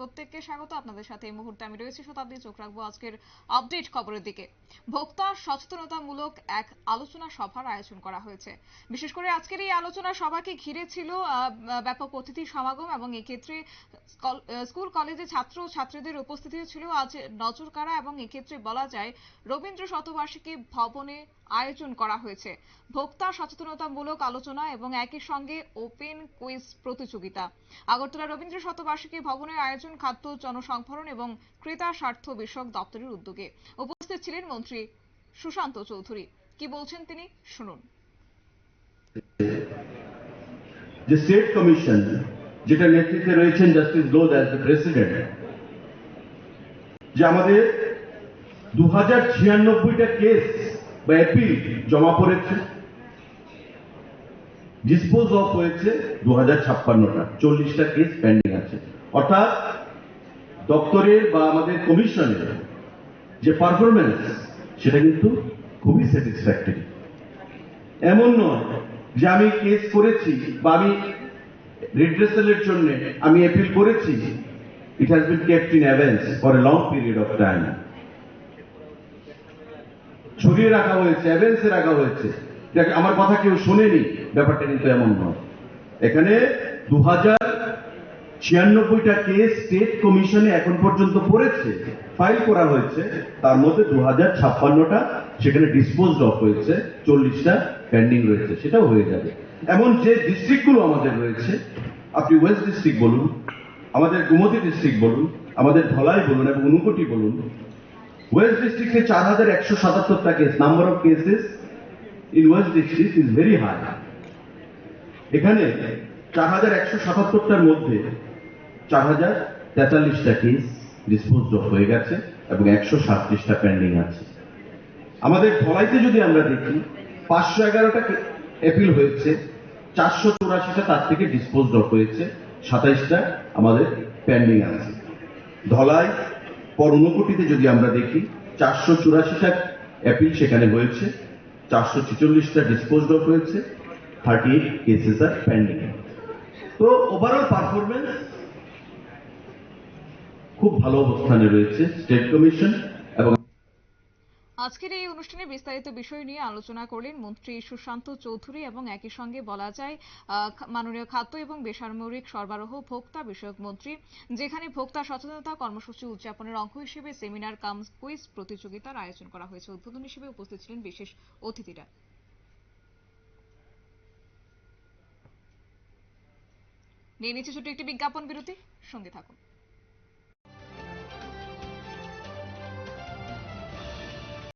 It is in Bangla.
প্রত্যেককে স্বাগত। আপনাদের সাথে এই মুহূর্তে আমি রয়েছি শতাব্দী, চোখ রাখব আজকের আপডেট খবরের দিকে। ভোক্তা সচেতনতামূলক এক আলোচনা সভার আয়োজন করা হয়েছে। বিশেষ করে আজকের এই আলোচনা সভাকে ঘিরে ছিল ব্যাপক অতিথি সমাগম এবং এক্ষেত্রে স্কল- কলেজে ছাত্র ছাত্রীদের উপস্থিতিও ছিল। আজ নজর কাড়া এবং এক্ষেত্রে বলা যায়, রবীন্দ্র শতবার্ষিকী ভবনে আয়োজন করা হয়েছে। ভোক্তা সচেতনতামূলক আলোচনা এবং একই সঙ্গে ওপেন কুইজ প্রতিযোগিতা। আগরতলা রবীন্দ্র শতবার্ষিকী ভবনের আয়োজন খাদ্য, জনসংভরণ এবং ক্রেতা স্বার্থ বিষয়ক দপ্তরের উদ্যোগে। উপস্থিত ছিলেন মন্ত্রী সুশান্ত চৌধুরী। কি বলছেন তিনি? শুনুন। যে স্টেট কমিশন যেটা নেতৃত্বে রয়েছেন justice Lodh as the president যে আমাদের দু হাজার ছিয়ানব্বইটা কেস বা অ্যাপিল জমা পড়েছে ডিসপোজ অফ হয়েছে দু হাজার ছাপ্পান্নটা, চল্লিশটা কেস পেন্ডিং আছে। অর্থাৎ দপ্তরের বা আমাদের কমিশনের যে পারফরমেন্স সেটা কিন্তু খুবই স্যাটিসফ্যাক্টরি এমন নয় যে আমি কেস করেছি বা আমি রিড্রেসালের জন্য আমি অ্যাপিল করেছি it has been kept in abeyance for a long period of time ছড়িয়ে রাখা হয়েছে অ্যাভেন্সে রাখা হয়েছে। আমার কথা কেউ শোনেনি, ব্যাপারটা কিন্তু এমন নয়। এখানে দু হাজার ছিয়ানব্বইটা কেস স্টেট কমিশনে এখন পর্যন্ত পড়েছে, ফাইল করা হয়েছে। তার মধ্যে দু হাজার ছাপ্পান্নটা সেখানে ডিসপোজ অফ হয়েছে, চল্লিশটা পেন্ডিং রয়েছে, সেটাও হয়ে যাবে। এমন যে ডিস্ট্রিক্টগুলো আমাদের রয়েছে, আপনি ওয়েস্ট ডিস্ট্রিক্ট বলুন, আমাদের গুমতি ডিস্ট্রিক্ট বলুন, আমাদের ধলাই বলুন এবং উনকোটি বলুন ওয়েস্ট ডিস্ট্রিক্টে চার হাজার একশো সাতাত্তরটা case number of cases in west district is very high এখানে চার হাজার একশো সাতাত্তরটার মধ্যে চার হাজার তেতাল্লিশটা কেস ডিসপোজ হয়ে গেছে এবং একশো সাতত্রিশটা পেন্ডিং আছে। আমাদের ধলাইতে যদি আমরা দেখি, পাঁচশো এগারোটা অ্যাপিল হয়েছে, চারশো চৌরাশিটা তার থেকে ডিসপোজ হয়েছে, সাতাইশটা আমাদের পেন্ডিং আছে। ধলাই পর ঊনকোটিতে যদি আমরা দেখি, চারশো চুরাশিটা অ্যাপিল সেখানে হয়েছে, চারশো ছেচল্লিশটা ডিসপোজ হয়েছে থার্টি এইট কেসেস আর পেন্ডিং তো ওভারঅল পারফরমেন্স খুব ভালো অবস্থানে রয়েছে স্টেট কমিশন এবং আজকের এই অনুষ্ঠানে বিস্তারিত বিষয় নিয়ে আলোচনা করলেন মন্ত্রী সুশান্ত চৌধুরী এবং একই সঙ্গে বলা যায় মাননীয় খাদ্য এবং বেসামরিক সরবরাহ ভোক্তা বিষয়ক মন্ত্রী, যেখানে ভোক্তা সচেতনতা কর্মসূচি উদযাপনের অঙ্গ হিসেবে সেমিনার কাম কুইজ প্রতিযোগিতার আয়োজন করা হয়েছে। উদ্বোধন হিসেবে উপস্থিত ছিলেন বিশেষ অতিথিরা। নিয়ে নিচ্ছে ছোট্ট একটি বিজ্ঞাপন বিরতি। সঙ্গে থাকুন।